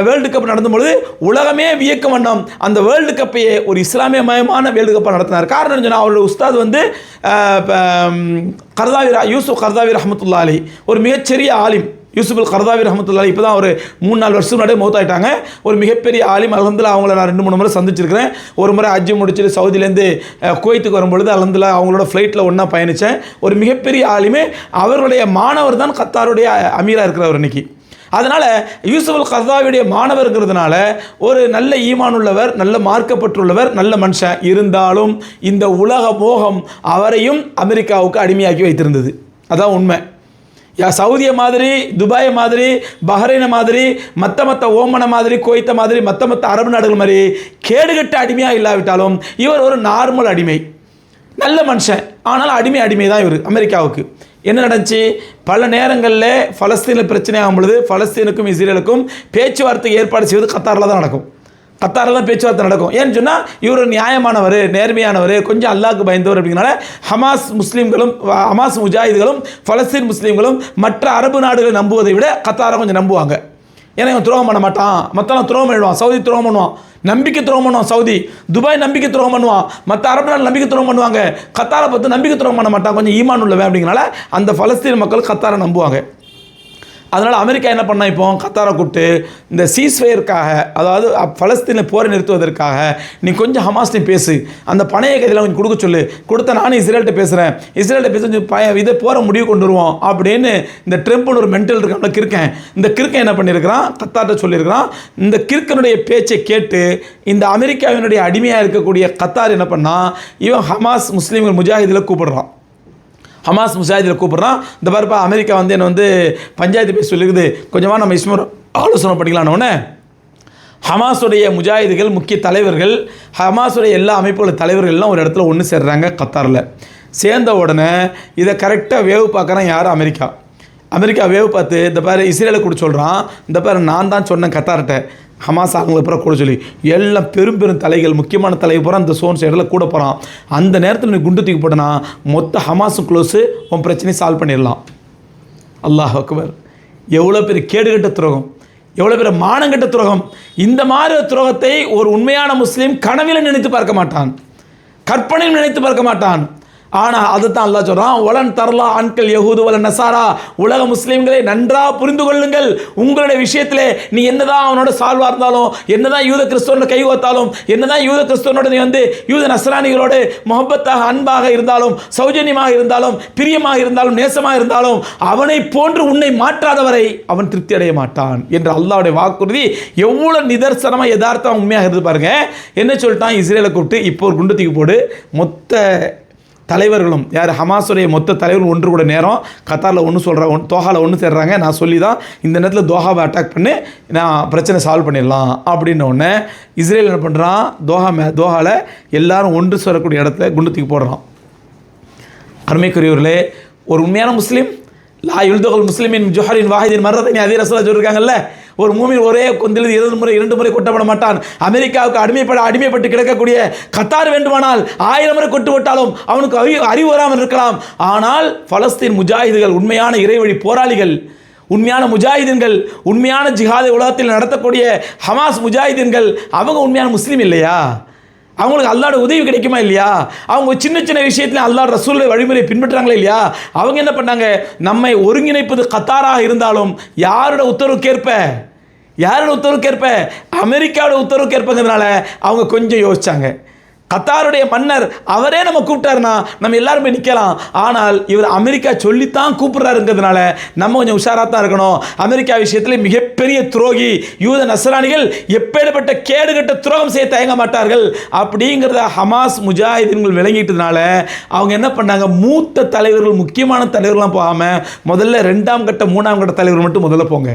வேர்ல்டு கப் நடந்தபொழுது உலகமே வியக்க வண்ணம் அந்த வேர்ல்டு கப்பையே ஒரு இஸ்லாமிய மயமான வேர்ல்டு கப்பை நடத்தினார். காரணம் என்ன சொன்னால் அவருடைய உஸ்தாத் வந்து அஹ், கர்தாவி யூசுப் கர்தாவி ரஹமத்துல்லா அலி ஒரு மிகச்சிறிய ஆலிம். யூசுஃபுல் கர்தாவி ரஹமத்துல்லா இப்போ தான் ஒரு மூணு நாலு வருஷம் முன்னாடியே மௌத்தாயிட்டாங்க. ஒரு மிகப்பெரிய ஆலிம் அலமதுல்லா அவங்கள நான் ரெண்டு மூணு முறை சந்திச்சிருக்கிறேன். ஒரு முறை அஜ்ஜி முடிச்சுட்டு சவுதியிலேருந்து குவைத்துக்கு வரும்பொழுது அலந்தில் அவங்களோட ஃப்ளைட்டில் ஒன்றா பயணித்தேன் ஒரு மிகப்பெரிய ஆலிமே அவருடைய மாணவர் தான் கத்தாருடைய அமீராக இருக்கிறவர் இன்னைக்கு. அதனால் யூசுஃபுல் கர்தாவிடைய மாணவர்கிறதுனால ஒரு நல்ல ஈமானுள்ளவர் நல்ல மார்க்கப்பட்டுள்ளவர் நல்ல மனுஷன் இருந்தாலும் இந்த உலக மோகம் அவரையும் அமெரிக்காவுக்கு அடிமையாக்கி வைத்திருந்தது. அதான் உண்மை. சவுதியை மாதிரி துபாய் மாதிரி பஹ்ரைனை மாதிரி மற்ற மற்ற ஓமனை மாதிரி குவைத்த மாதிரி மற்ற மற்ற அரபு நாடுகள் மாதிரி கேடுகட்ட அடிமையாக இல்லாவிட்டாலும் இவர் ஒரு நார்மல் அடிமை. நல்ல மனுஷன். ஆனால் அடிமை அடிமை தான் இவர் அமெரிக்காவுக்கு. என்ன நடந்துச்சு? பல நேரங்களில் பலஸ்தீனில் பிரச்சனை ஆகும் பொழுது பலஸ்தீனுக்கும் இஸ்ரேலுக்கும் பேச்சுவார்த்தை ஏற்பாடு செய்வது கத்தாரில் தான் நடக்கும். கத்தாரில் தான் பேச்சுவார்த்தை நடக்கும். ஏன்னு சொன்னால் இவர் நியாயமானவர் நேர்மையானவர் கொஞ்சம் அல்லாஹ்க்கு பயந்தவர் அப்படிங்கிறனால ஹமாஸ் முஸ்லீம்களும் ஹமாஸ் முஜாஹிதுகளும் பலஸ்தீன் முஸ்லீம்களும் மற்ற அரபு நாடுகளை நம்புவதை விட கத்தாரை கொஞ்சம் நம்புவாங்க. ஏன்னா இவன் துரோகம் பண்ண மாட்டான். மற்றவன் துரோகம் பண்ணிடுவான். சவுதி துரோகம் பண்ணுவான். நம்பிக்கை துரோகம் பண்ணுவான் சவுதி. துபாய் நம்பிக்கை துரோகம் பண்ணுவான். மற்ற அரபு நாடு நம்பிக்கை துரோகம் பண்ணுவாங்க. கத்தாரை பார்த்து நம்பிக்கை துரோகம் பண்ண மாட்டான். கொஞ்சம் ஈமான் உள்ளவன் அப்படிங்கிறனால அந்த பலஸ்தீன் மக்கள் கத்தாரை நம்புவாங்க. அதனால் அமெரிக்கா என்ன பண்ணால் இப்போ? கத்தாரை கூப்பிட்டு இந்த சீஸ்வேயருக்காக அதாவது அப் பலஸ்தீனை போரை நிறுத்துவதற்காக நீ கொஞ்சம் ஹமாஸ் நீ பேசு. அந்த பணைய கைதில் கொஞ்சம் கொடுக்க சொல்லு. கொடுத்த நானும் இஸ்ரேல்கிட்ட பேசுகிறேன் இஸ்ரேல்கிட்ட பேச கொஞ்சம் பய இதை போரை முடிவு கொண்டு வருவோம் அப்படின்னு இந்த ட்ரம்ப்னு ஒரு மென்டல் இருக்கான் கிறுக்கன். இந்த கிறுக்கன் என்ன பண்ணியிருக்கிறான்? கத்தார்கிட்ட சொல்லியிருக்கிறான். இந்த கிறுக்கனுடைய பேச்சை கேட்டு இந்த அமெரிக்காவினுடைய அடிமையாக இருக்கக்கூடிய கத்தார் என்ன பண்ணால் இவன் ஹமாஸ் முஸ்லீம்கள் முஜாஹிதில் கூப்பிடுறான். ஹமாஸ் முசாஹிதில் கூப்பிட்றான். இந்த பாருப்பா அமெரிக்கா வந்து என்னை வந்து பஞ்சாயத்து பேச சொல்லிருக்குது. கொஞ்சமாக நம்ம இஸ்மர் ஆலோசனை பண்ணிக்கலான்னு ஹமாஸுடைய முஜாஹிதுகள் முக்கிய தலைவர்கள் ஹமாஸுடைய எல்லா அமைப்புகள தலைவர்கள்லாம் ஒரு இடத்துல ஒன்று சேர்றாங்க கத்தாரில். சேர்ந்த உடனே இதை கரெக்டாக வேவு பார்க்குறான் யார்? அமெரிக்கா. அமெரிக்கா வேவு பார்த்து இந்த பாரு இஸ்ரேலை கூட சொல்கிறான் இந்த பாரு நான் தான் சொன்னேன் கத்தார்கிட்ட. ஹமாஸ் ஆளுங்களை பூரா கூட சொல்லி எல்லாம் பெரும் பெரும் தலைகள் முக்கியமான தலைவர் பூரா அந்த சோன் சைடில் கூட போகிறான் அந்த நேரத்தில் நீ குண்டு தூக்கி போட்டனா மொத்த ஹமாஸும் க்ளோஸு உன் பிரச்சனையை சால்வ் பண்ணிடலாம். அல்லாஹ் அக்பர். எவ்வளோ பெரிய கேடுகட்ட துரோகம். எவ்வளோ பெரிய மானங்கட்ட துரோகம். இந்த மாதிரி ஒரு துரோகத்தை ஒரு உண்மையான முஸ்லீம் கனவில் நினைத்து பார்க்க மாட்டான். கற்பனையில் நினைத்து பார்க்க மாட்டான். ஆனால் அதுதான் அல்லா சொல்கிறான் ஒலன் தரலா ஆண்கள் யகூது வலன் நசாரா. உலக முஸ்லீம்களை நன்றாக புரிந்து கொள்ளுங்கள். உங்களுடைய விஷயத்திலே நீ என்னதான் அவனோட சால்வாக இருந்தாலும் என்னதான் யூத கிறிஸ்தவனோட கை கோத்தாலும் என்னதான் யூத கிறிஸ்தவனோட நீ வந்து யூத நஸ்ரானிகளோடு முகப்பத்தாக அன்பாக இருந்தாலும் சௌஜன்யமாக இருந்தாலும் பிரியமாக இருந்தாலும் நேசமாக இருந்தாலும் அவனை போன்று உன்னை மாற்றாதவரை அவன் திருப்தி அடைய மாட்டான் என்று அல்லாவுடைய வாக்குறுதி எவ்வளோ நிதர்சனமாக யதார்த்தம் உண்மையாக இருந்து பாருங்க. என்ன சொல்லிட்டான்? இஸ்ரேலை கூப்பிட்டு இப்போ ஒரு குண்டு தூக்கி போடு. மொத்த தலைவர்களும் யார் ஹமாஸுடைய மொத்த தலைவர்கள் ஒன்று கூட நேரம் கத்தாரில் ஒன்று சொல்கிறாங்க ஒன் தோஹாவில் ஒன்று சேர்றாங்க நான் சொல்லி தான் இந்த நேரத்தில் தோஹாவை அட்டாக் பண்ணி நான் பிரச்சனை சால்வ் பண்ணிடலாம். அப்படின்னோடனே இஸ்ரேல் என்ன பண்ணுறான் தோஹா மே தோஹாவில் எல்லாரும் ஒன்று சேரக்கூடிய இடத்துல குண்டு தூக்கி போடுறான். அருமைக்குரியவர்களே ஒரு உண்மையான முஸ்லீம் லா யுல்தகல் முஸ்லிமின் ஜொஹரின் வாஹிதின் மரத்தை அதே ரசூலா சொல்லியிருக்காங்கல்ல? ஒரு மூமின் ஒரே கொந்தில் இரண்டு முறை இரண்டு முறை கொட்டப்பட மாட்டான். அமெரிக்காவுக்கு அடிமைப்பட அடிமைப்பட்டு கிடக்கக்கூடிய கத்தார் வேண்டுமானால் ஆயிரம் முறை கொட்டு விட்டாலும் அவனுக்கு அறிவு அறிவு வராமல் இருக்கலாம். ஆனால் பலஸ்தீன் முஜாஹிதுகள் உண்மையான இறைவழி போராளிகள் உண்மையான முஜாஹிதீன்கள் உண்மையான ஜிஹாதை உலகத்தில் நடத்தக்கூடிய ஹமாஸ் முஜாஹிதீன்கள் அவங்க உண்மையான முஸ்லீம் இல்லையா? அவங்களுக்கு அல்லாட உதவி கிடைக்குமா இல்லையா? அவங்க சின்ன சின்ன விஷயத்துல அல்லாட ரசூலுடைய வழிமுறை பின்பற்றுறாங்களா இல்லையா? அவங்க என்ன பண்ணாங்க? நம்மை ஒருங்கிணைப்பது கத்தாராக இருந்தாலும் யாரோட உத்தரவுக்கேற்ப? யாரோட உத்தரவுக்கேற்ப? அமெரிக்காவோட உத்தரவுக்கேற்பங்கிறதுனால அவங்க கொஞ்சம் யோசிச்சாங்க. கத்தாருடைய மன்னர் அவரே நம்ம கூப்பிட்டாருன்னா நம்ம எல்லாருமே நிற்கலாம் ஆனால் இவர் அமெரிக்கா சொல்லித்தான் கூப்பிட்றாருங்கிறதுனால நம்ம கொஞ்சம் உஷாராக தான் இருக்கணும். அமெரிக்கா விஷயத்தில் மிகப்பெரிய துரோகி யூத நசராணிகள் எப்பேற்பட்ட கேடுகட்ட துரோகம் செய்ய தயங்க மாட்டார்கள். அப்படிங்கிறத ஹமாஸ் முஜாஹிதீன்கள் விளங்கிட்டதுனால அவங்க என்ன பண்ணாங்க? மூத்த தலைவர்கள் முக்கியமான தலைவர்கள்லாம் போகாமல் முதல்ல ரெண்டாம் கட்ட மூணாம் கட்ட தலைவர் மட்டும் முதல்ல போங்க.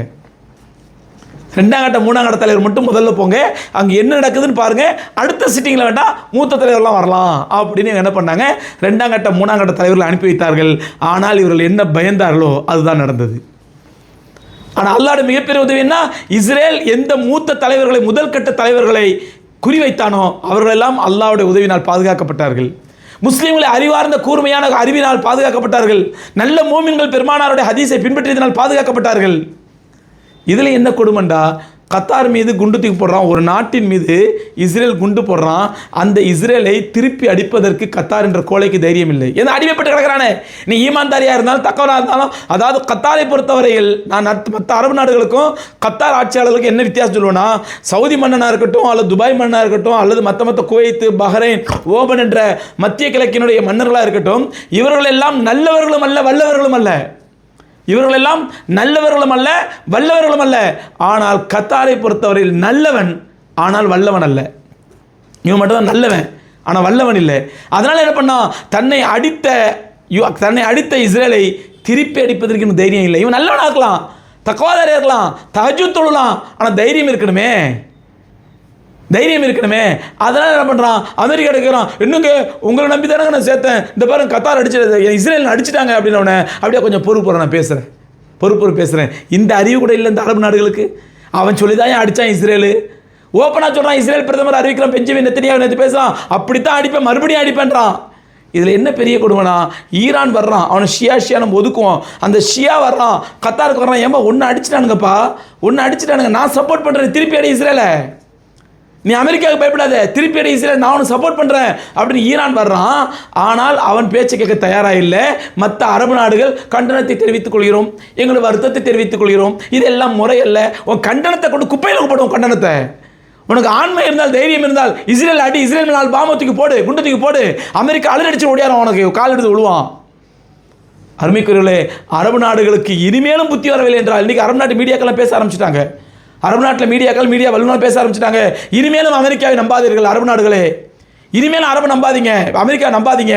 ரெண்டாம் கட்ட மூணாம் கட்ட தலைவர் மட்டும் முதல்ல போங்க. அங்கே என்ன நடக்குதுன்னு பாருங்க. அடுத்த சிட்டிங்கில் வேண்டாம் மூத்த தலைவர்லாம் வரலாம். அப்படின்னு என்ன பண்ணாங்க? ரெண்டாம் கட்ட மூணாம் கட்ட தலைவர்கள் அனுப்பி வைத்தார்கள். ஆனால் இவர்கள் என்ன பயந்தார்களோ அதுதான் நடந்தது. ஆனால் அல்லாட மிகப்பெரிய உதவி என்ன? இஸ்ரேல் எந்த மூத்த தலைவர்களை முதல் கட்ட தலைவர்களை குறிவைத்தானோ அவர்களெல்லாம் அல்லாவுடைய உதவினால் பாதுகாக்கப்பட்டார்கள். முஸ்லீம்களை அறிவார்ந்த கூர்மையான அறிவினால் பாதுகாக்கப்பட்டார்கள். நல்ல மோமின்கள் பெருமானாருடைய ஹதீஸை பின்பற்றியதனால் பாதுகாக்கப்பட்டார்கள். இதில் என்ன கொடுமண்டா? கத்தார் மீது குண்டு தூக்கி போடுறான் ஒரு நாட்டின் மீது இஸ்ரேல் குண்டு போடுறான் அந்த இஸ்ரேலை திருப்பி அடிப்பதற்கு கத்தார் என்ற கோலைக்கு தைரியம் இல்லை ஏன்னா அடிமைப்பட்டு கிடக்கிறானே? நீ ஈமான்தாரியாக இருந்தாலும் தக்கவனாக இருந்தாலும் அதாவது கத்தாரை பொறுத்தவரையில் நான் மற்ற அரபு நாடுகளுக்கும் கத்தார் ஆட்சியாளர்களுக்கும் என்ன வித்தியாசம் சொல்லுவேன்னா சவுதி மன்னனாக இருக்கட்டும் அல்லது துபாய் மன்னனாக இருக்கட்டும் அல்லது மற்ற மற்ற குவைத்து பஹ்ரைன் ஓபன் என்ற மத்திய கிழக்கினுடைய மன்னர்களாக இருக்கட்டும் இவர்கள் எல்லாம் நல்லவர்களும் அல்ல வல்லவர்களும் அல்ல. இவர்களெல்லாம் நல்லவர்களும் அல்ல வல்லவர்களும் அல்ல. ஆனால் கத்தாரை பொறுத்தவரையில் நல்லவன் ஆனால் வல்லவன் அல்ல. இவன் மட்டும்தான் நல்லவன் ஆனால் வல்லவன் இல்லை. அதனால் என்ன பண்ணான் தன்னை அடித்த தன்னை அடித்த இஸ்ரேலை திருப்பி அடிப்பதற்கு தைரியம் இல்லை. இவன் நல்லவனாக இருக்கலாம் தக்குவாதாரியாக இருக்கலாம் தகஜு தொழலாம் ஆனால் தைரியம் இருக்கணுமே. தைரியம் இருக்கணுமே. அதனால் என்ன பண்ணுறான் அமெரிக்கா எடுக்கிறான். இன்னுங்க உங்களை நம்பி தானே நான் சேர்த்தேன். இந்த பாருங்க கத்தார் அடிச்சது இஸ்ரேல் அடிச்சிட்டாங்க அப்படின்னு அவனை அப்படியே கொஞ்சம் பொறுப்பு நான் பேசுகிறேன் பொறுப்பு பொறுப்பு பேசுகிறேன் இந்த அறிவு கூட இல்லை இந்த அரபு நாடுகளுக்கு. அவன் சொல்லி தான் அடித்தான் இஸ்ரேலு? ஓப்பனாக சொல்கிறான் இஸ்ரேல் பிரதமர் அறிவிக்கிறான் பெஞ்சமின் நெத்தனியாக நேற்று பேசுகிறான் அப்படித்தான் அடிப்பேன் மறுபடியும் அடிப்பேன்றான். இதில் என்ன பெரிய கொடுமைனா ஈரான் வர்றான். அவனை ஷியா ஷியா நம்ம ஒதுக்குவோம். அந்த ஷியா வர்றான். கத்தாருக்கு வர்றான். ஏமா ஒன்று அடிச்சிட்டானுங்கப்பா. ஒன்று அடிச்சிட்டானுங்க. நான் சப்போர்ட் பண்ணுறேன் திருப்பி அடி இஸ்ரேலை. நீ அமெரிக்காவுக்கு பயப்படாத. திருப்பி அடி இஸ்ரேல் நான் உனக்கு சப்போர்ட் பண்ணுறேன் அப்படின்னு ஈரான் வர்றான். ஆனால் அவன் பேச்சு கேட்க தயாராக இல்லை. மற்ற அரபு நாடுகள் கண்டனத்தை தெரிவித்துக் கொள்கிறோம். எங்களோட வருத்தத்தை தெரிவித்துக் கொள்கிறோம். இதெல்லாம் முறையல்ல உன் கண்டனத்தை கொண்டு குப்பையில் போடுவோம் கண்டனத்தை. உனக்கு ஆண்மை இருந்தால் தைரியம் இருந்தால் இஸ்ரேல் அடி இஸ்ரேல் நாள் பாம்பை தூக்கி போடு குண்டு தூக்கி போடு. அமெரிக்கா அலறடிச்சு ஓடியாரும் உனக்கு கால் எடுத்து விழுவான். அருமைக்குரியவர்களே அரபு நாடுகளுக்கு இனிமேலும் புத்தி வரவில்லை என்றால் இன்றைக்கி அரபு நாட்டு மீடியாக்கெல்லாம் பேச ஆரம்பிச்சிட்டாங்க. அரபு நாட்டில் மீடியாக்கள் மீடியா வல்லுநர் பேச ஆரம்பிச்சிட்டாங்க. இனிமேலும் அமெரிக்காவை நம்பாதீர்கள் அரபு நாடுகளே. இனிமேலும் அரபு நம்பாதீங்க அமெரிக்கா நம்பாதீங்க.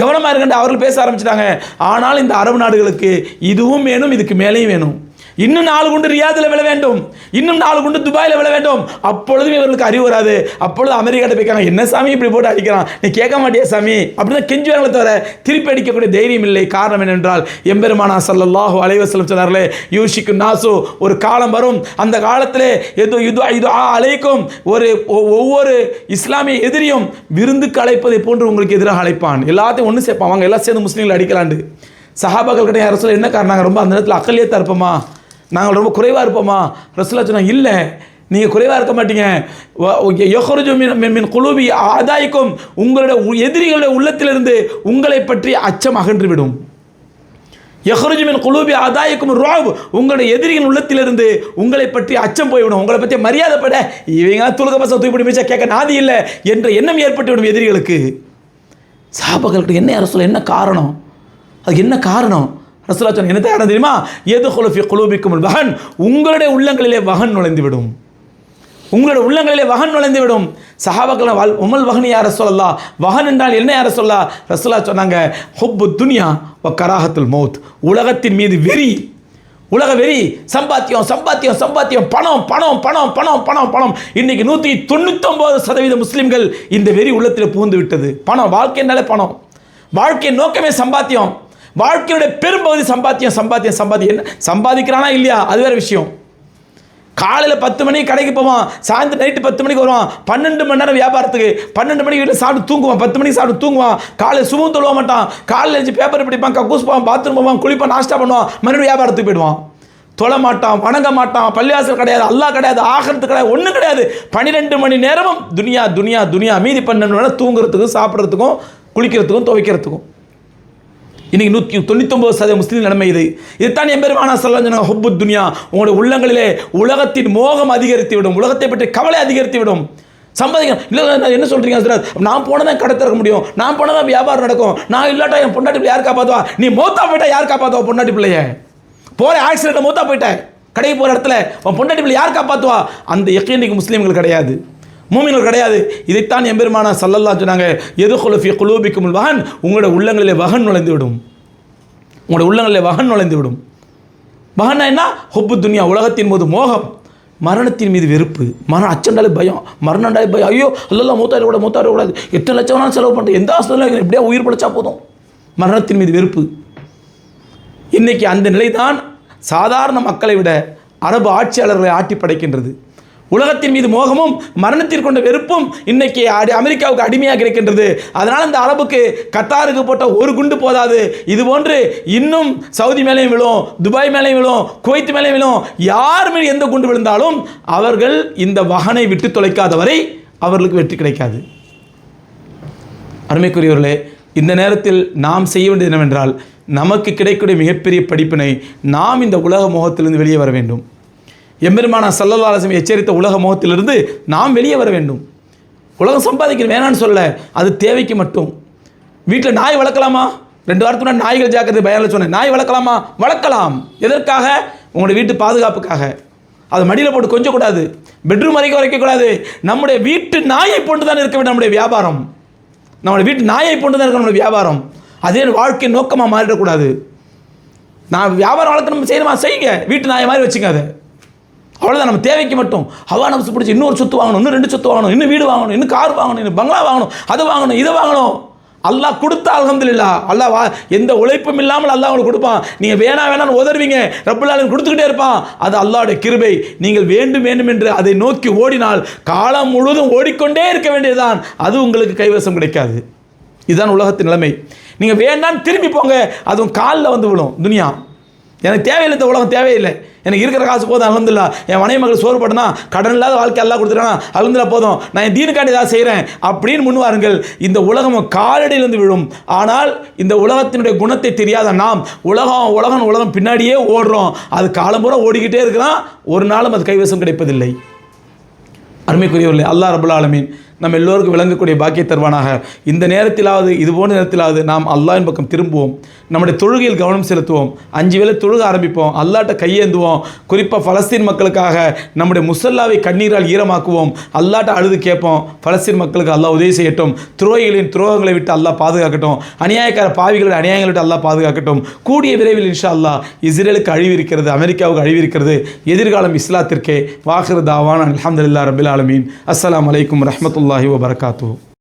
கவனமாக இருக்கின்ற அவர்கள் பேச ஆரம்பிச்சிட்டாங்க. ஆனால் இந்த அரபு நாடுகளுக்கு இதுவும் வேணும் இதுக்கு மேலேயும் வேணும். இன்னும் நாலு குண்டு ரியாதில் விழ வேண்டும். இன்னும் நாலு குண்டு துபாயில் விழ வேண்டும். அப்பொழுதும் இவர்களுக்கு அறிவு வராது. அப்பொழுது அமெரிக்காட்ட போய்க்காங்க என்ன சாமி இப்படி போட்டு அடிக்கிறான்? நீ கேட்க மாட்டியா சாமி? அப்படின்னு கெஞ்சுவாங்களே தவிர திருப்பி அடிக்கக்கூடிய தைரியம் இல்லை. காரணம் என்னென்றால் எம்பெருமானா சல்லாஹு அலைவசலம் சொன்னார்களே யூஷிக்கு நாசு. ஒரு காலம் வரும். அந்த காலத்திலே எது இது இது ஆ அழைக்கும் ஒரு ஒ- ஒவ்வொரு இஸ்லாமிய எதிரியும் விருந்துக்கு அழைப்பதை போன்று உங்களுக்கு எதிராக அழைப்பான். எல்லாத்தையும் ஒன்று சேர்ப்பான். வாங்க எல்லாம் சேர்ந்து முஸ்லீம்களை அடிக்கலாண்டு. சஹாபாக்கள் கிட்ட யாரும் சொல்ல என்ன காரணம்? ரொம்ப அந்த நேரத்தில் அக்கலியத்தாக இருப்போமா? நாங்கள் ரொம்ப குறைவாக இருப்போமா? ரசுல்லா சொன்னாங்க இல்லை நீங்கள் குறைவாக இருக்க மாட்டீங்க. யொஹருஜு மின் மின் குழுவி ஆதாய்க்கும் உங்களுடைய உ- எதிரிகளுடைய உள்ளத்திலிருந்து உங்களை பற்றி அச்சம் அகன்றுவிடும். யஹ்ருஜு மின் குலூபி ஆதாயக்கும் ராவ் உங்களுடைய எதிரியின் உள்ளத்திலிருந்து உங்களை பற்றி அச்சம் போய்விடும். உங்களை பற்றி மரியாதைப்பட இவங்க துலக பசம் தூக்கி மிச்சா கேட்க நாதி இல்லை என்ற எண்ணம் ஏற்பட்டுவிடும் எதிரிகளுக்கு. சாபர்களுக்கு என்ன அரசு என்ன காரணம்? அதுக்கு என்ன காரணம்? ரசூலா சொன்ன என்ன காரணம் தெரியுமா? எது குலுஃபி குலூபிக்கும் வகன் உங்களுடைய உள்ளங்களிலே வகன் நுழைந்து விடும் உங்களுடைய உள்ளங்களிலே வகன் நுழைந்து விடும் சஹாபாக்கள் வல் உமல் வகன் யார சொல்லலா வகன் என்றால் என்ன யார சொல்லா ரசூலா சொன்னாங்க ஹொப்பு துனியா ஒ கராகத்துல் மௌத். உலகத்தின் மீது வெறி உலக வெறி சம்பாத்தியம் சம்பாத்தியம் சம்பாத்தியம் பணம் பணம் பணம் பணம் பணம் பணம். இன்னைக்கு நூற்றி தொண்ணூத்தொம்பது சதவீத முஸ்லீம்கள் இந்த வெறி உள்ளத்தில் புகுந்து விட்டது. பணம் வாழ்க்கைனாலே பணம். வாழ்க்கையின் நோக்கமே சம்பாத்தியம். வாழ்க்கையுடைய பெரும்பகுதி சம்பாத்தியம் சம்பாத்தியம் சம்பாத்தியம். என்ன? சம்பாதிக்கிறானா இல்லையா? அது வேற விஷயம். காலையில் பத்து மணிக்கு கடைக்கு போவான் சாயந்தரம் நைட்டு பத்து மணிக்கு வருவான் பன்னெண்டு மணி நேரம் வியாபாரத்துக்கு பன்னெண்டு மணிக்கு வீட்டில் சாப்பிட்டு தூங்குவான் பத்து மணிக்கு சாப்பிட்டு தூங்குவான். காலையில் சுமம் தொழுவ மாட்டான். காலையில் எழுந்து பேப்பர் பிடிப்பான் கக்கூஸ் போவான் பாத்ரூம் போவான் குளிப்பான் நாஷ்டா பண்ணுவான் மறுபடியும் வியாபாரத்துக்கு போயிடுவான். தொழ மாட்டான் வணங்க மாட்டான் பள்ளிவாசல் கிடையாது அல்லா கிடையாது ஆகிறது கிடையாது ஒன்றும் கிடையாது. பன்னிரெண்டு மணி நேரமும் துனியா துனியா துனியா மீதி பன்னெண்டு மணி நேரம் தூங்குறதுக்கும் சாப்பிட்றதுக்கும் குளிக்கிறதுக்கும் துவைக்கிறதுக்கும். இன்னைக்கு நூற்றி தொண்ணூத்தொம்பது சதவீத முஸ்லீம் நிலைமை இது. இதுதான் எம்பெருமானா சொல்லலாம் சொன்னாங்க ஹொப்பு துனியா உங்களுடைய உள்ளங்களிலே உலகத்தின் மோகம் அதிகரித்து விடும் உலகத்தை பற்றி கவலை அதிகரித்து விடும் சம்பாதிக்க இல்லை நான் என்ன சொல்கிறீங்க சார் நான் போனால் தான் கடை திறக்க முடியும் நான் போனால் தான் வியாபாரம் நடக்கும். நான் இல்லாட்டா என் பொண்டாட்டி பிள்ளை யார் காப்பாற்றுவா நீ மூத்தா போயிட்டா யார் காப்பாற்றுவா பொண்டாட்டி பிள்ளைய? போகிற ஆக்சிடென்ட் மூத்தா போயிட்டேன் கடைக்கு போகிற இடத்துல உன் பொண்டாட்டி பிள்ளை யார் காப்பாற்றுவா அந்த எக்கை இன்னைக்கு முஸ்லீம்கள் கிடையாது. மூமின்கள் கிடையாது. இதைத்தான் எம்பெருமானா சல்லல்லா சொன்னாங்க எது குலஃபி குலூபிக்கும் வகன் உங்களோட உள்ளங்களிலே வகன் நுழைந்து விடும் உங்களோட உள்ளங்களிலே வகன் நுழைந்து விடும் வகன்னா என்ன? ஹொப்பு துனியா உலகத்தின் போது மோகம். மரணத்தின் மீது வெறுப்பு. மரணம் அச்சண்டாலே பயம். மரணண்டாலே பயம். ஐயோ அல்லல்லாம் மூத்தாயிரம் கூட மூத்தாயிரம் கூடாது எத்தனை லட்சம் வேணாலும் செலவு பண்ணுறேன் எந்த ஹாஸ்பிட்டலில் எப்படியா உயிர் படைச்சா போதும். மரணத்தின் மீது வெறுப்பு. இன்றைக்கி அந்த நிலைதான் சாதாரண மக்களை விட அரபு ஆட்சியாளர்களை ஆட்டி படைக்கின்றது உலகத்தின் மீது மோகமும் மரணத்திற்கு கொண்ட வெறுப்பும் இன்னைக்கு அடி- அமெரிக்காவுக்கு அடிமையாக இருக்கின்றது. அதனால் இந்த அளவுக்கு கத்தாருக்கு போட்ட ஒரு குண்டு போதாது. இது போன்று இன்னும் சவுதி மேலேயும் விழும் துபாய் மேலேயும் விழும் குவைத் மேலேயும் விழும் யார் மேலே எந்த குண்டு விழுந்தாலும் அவர்கள் இந்த வகனை விட்டு தொலைக்காத வரை அவர்களுக்கு வெற்றி கிடைக்காது. அருமைக்குரியவர்களே இந்த நேரத்தில் நாம் செய்ய வேண்டியது என்னவென்றால் நமக்கு கிடைக்கக்கூடிய மிகப்பெரிய படிப்பினை நாம் இந்த உலக மோகத்திலிருந்து வெளியே வர வேண்டும். எம்பெருமானா சல்லல்லா எச்சரித்த உலக முகத்திலிருந்து நாம் வெளியே வர வேண்டும். உலகம் சம்பாதிக்கணும் வேணான்னு சொல்ல அது தேவைக்கு மட்டும். வீட்டில் நாய் வளர்க்கலாமா? ரெண்டு வாரத்துக்கு நாய்கள் ஜாக்கிரதை பயனில் சொன்னேன். நாய் வளர்க்கலாமா? வளர்க்கலாம். எதற்காக? உங்களுடைய வீட்டு பாதுகாப்புக்காக. அதை மடியில் போட்டு கொஞ்சம் கூடாது. பெட்ரூம் வரைக்கும் வரைக்கக்கூடாது நம்முடைய வீட்டு நாயை போன்று தான் இருக்க வேண்டும் நம்முடைய வியாபாரம். நம்முடைய வீட்டு நாயை போன்று தான் இருக்க நம்முடைய வியாபாரம். அதே வாழ்க்கை நோக்கமாக மாறிடக்கூடாது நான் வியாபாரம் வளர்க்கணும் செய்யணுமா? செய்யுங்க. வீட்டு நாயை மாதிரி வச்சுங்க அதை அவ்வளோதான் நம்ம தேவைக்கு மட்டும். ஹவா நம்ஸ் பிடிச்சி இன்னொரு சொத்து வாங்கணும் இன்னும் ரெண்டு சொத்து வாங்கணும் இன்னும் வீடு வாங்கணும் இன்னும் கார் வாங்கணும் இன்னும் பங்களா வாங்கணும் அதை வாங்கணும் இதை வாங்கணும். அல்லாஹ் கொடுத்தா அல்ஹம்துலில்லா அல்லா வா எந்த உழைப்பும் இல்லாமல் அல்லாஹ் உங்களுக்கு கொடுப்பான். நீங்கள் வேணா வேணாம்னு உதறுவீங்க ரப்புல்லாலும் கொடுத்துக்கிட்டே இருப்பான். அது அல்லாவுடைய கிருபை. நீங்கள் வேண்டும் வேண்டும் என்று அதை நோக்கி ஓடினால் காலம் முழுவதும் ஓடிக்கொண்டே இருக்க வேண்டியதுதான். அது உங்களுக்கு கைவசம் கிடைக்காது. இதுதான் உலகத்தின் நிலைமை. நீங்கள் வேண்டான்னு திரும்பி போங்க அதுவும் காலில் வந்து விழும் துனியா. எனக்கு தேவையில்லை இந்த உலகம் தேவையில்லை. எனக்கு இருக்கிற காசு போதும் அலந்துல்லா என் மனைவி மகள் சோறு பட்டுனா கடன் இல்லாத வாழ்க்கை எல்லாம் கொடுத்துட்டானா அலந்துலா போதும். நான் என் தீனுக்காண்டி ஏதாவது செய்கிறேன் அப்படின்னு முன் வாருங்கள் இந்த உலகம் காலடியிலிருந்து விழும். ஆனால் இந்த உலகத்தினுடைய குணத்தை தெரியாத நாம் உலகம் உலகம் உலகம் பின்னாடியே ஓடுறோம். அது காலம்பூரா ஓடிக்கிட்டே இருக்கிறான். ஒரு நாளும் அது கைவசம் கிடைப்பதில்லை. அருமைக்குரியவர்களே அல்லாஹ் ரபுல் ஆலமீன் நம்ம எல்லோருக்கும் விளங்கக்கூடிய பாக்கிய தருவானாக இந்த நேரத்திலாவது இது போன்ற நேரத்திலாவது நாம் அல்லாவின் பக்கம் திரும்புவோம். நம்முடைய தொழுகையில் கவனம் செலுத்துவோம். அஞ்சு வேளை தொழுக ஆரம்பிப்போம். அல்லாட்ட கையேந்துவோம். குறிப்பாக பலஸ்தீன் மக்களுக்காக நம்முடைய முசல்லாவை கண்ணீரால் ஈரமாக்குவோம். அல்லாட்ட அழுது கேட்போம். பலஸ்தீன் மக்களுக்கு அல்லாஹ் உதவி செய்யட்டும். துரோகிகளின் துரோகங்களை விட்டு அல்லாஹ் பாதுகாக்கட்டும். அநியாயக்கார பாவிகளுடைய அநியாயங்களை விட்டு அல்லாஹ் பாதுகாக்கட்டும். கூடிய விரைவில் இன்ஷா அல்லாஹ் இஸ்ரேலுக்கு அழிவு இருக்கிறது அமெரிக்காவுக்கு அழிவு இருக்கிறது. எதிர்காலம் இஸ்லாத்திற்கே. வாஹிர் தாவான் அலமதுல்லா ரபில் ஆலமீன். அஸ்ஸலாமு அலைக்கும் warahmatullahi wabarakatuh.